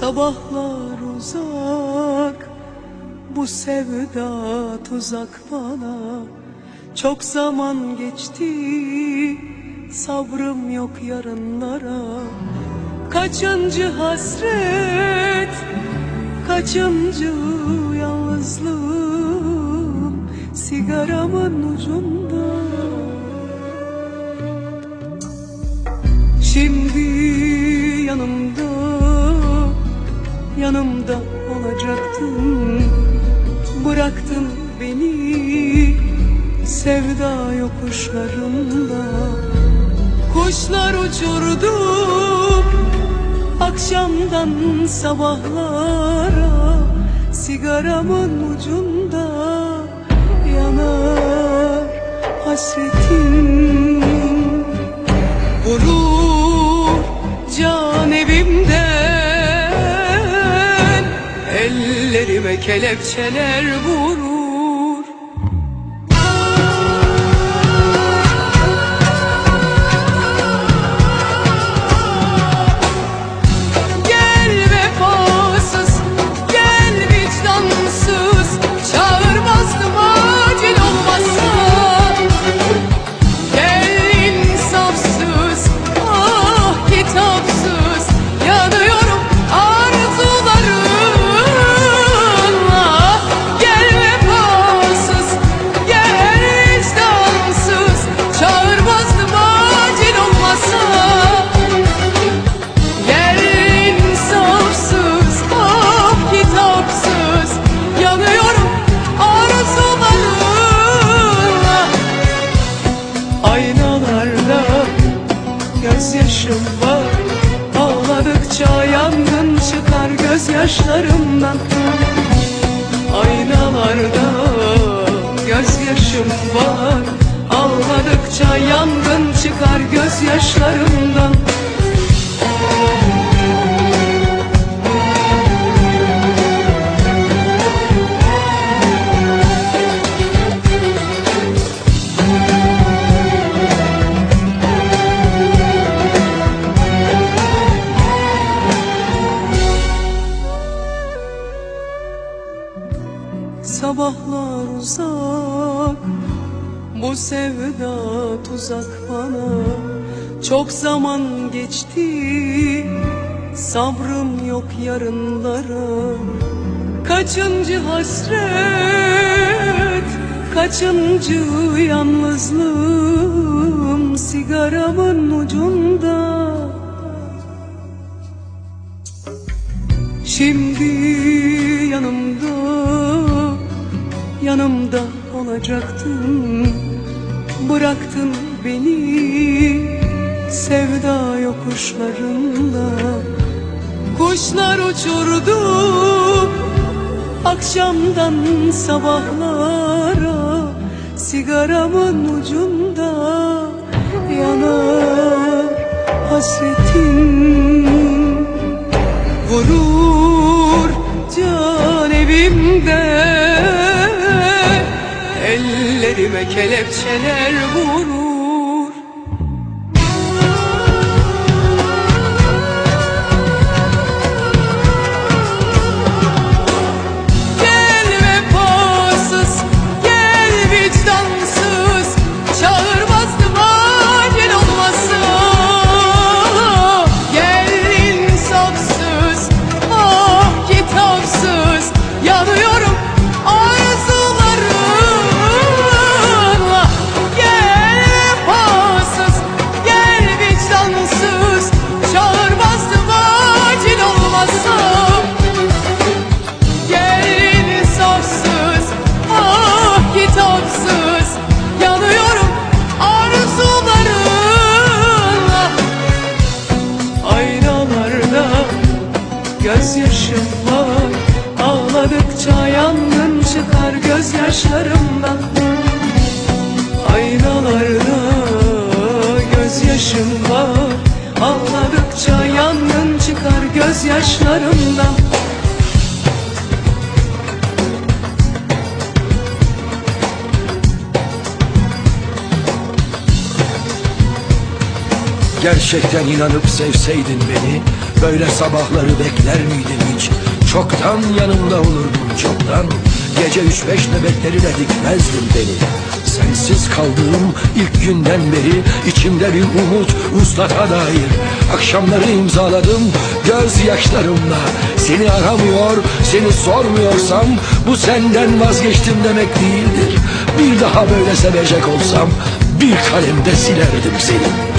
Sabahlar uzak Bu sevda tuzak bana. Çok zaman geçti Sabrım yok yarınlara. Kaçıncı hasret Kaçıncı yalnızlığım? Sigaramın ucunda Yanımda olacaktın. Bıraktın beni Sevda yokuşlarında. Kuşlar uçurdum Akşamdan sabahlara. Sigaramın ucunda Yanar hasretin. Vurur Ellerime kelepçeler vurur var Ağladıkça yangın çıkar gözyaşlarımdan. Sabahlar uzak Bu sevda tuzak bana. Çok zaman geçti Sabrım yok yarınlara. Kaçıncı hasret Kaçıncı yalnızlığım Sigaramın ucunda? Şimdi yanımda Yanımda olacaktın Bıraktın beni Sevda yokuşlarında. Kuşlar uçurdu Akşamdan sabahlara. Sigaramın ucunda Yanar hasretin Ellerime kelepçeler vurur gözyaşım var. Ağladıkça yangın çıkar gözyaşlarımdan. Aynalarda gözyaşım var. Ağladıkça yangın çıkar gözyaşlarımdan Gerçekten inanıp sevseydin beni Böyle sabahları bekler miydin hiç? Çoktan yanımda olurdun çoktan. Gece üç beş nöbetlerine dikmezdin beni. Sensiz kaldığım ilk günden beri içimde bir umut uslata dair. Akşamları imzaladım gözyaşlarımla Seni aramıyor, seni sormuyorsam Bu senden vazgeçtim demek değildir. Bir daha böyle sevecek olsam bir kalemde silerdim seni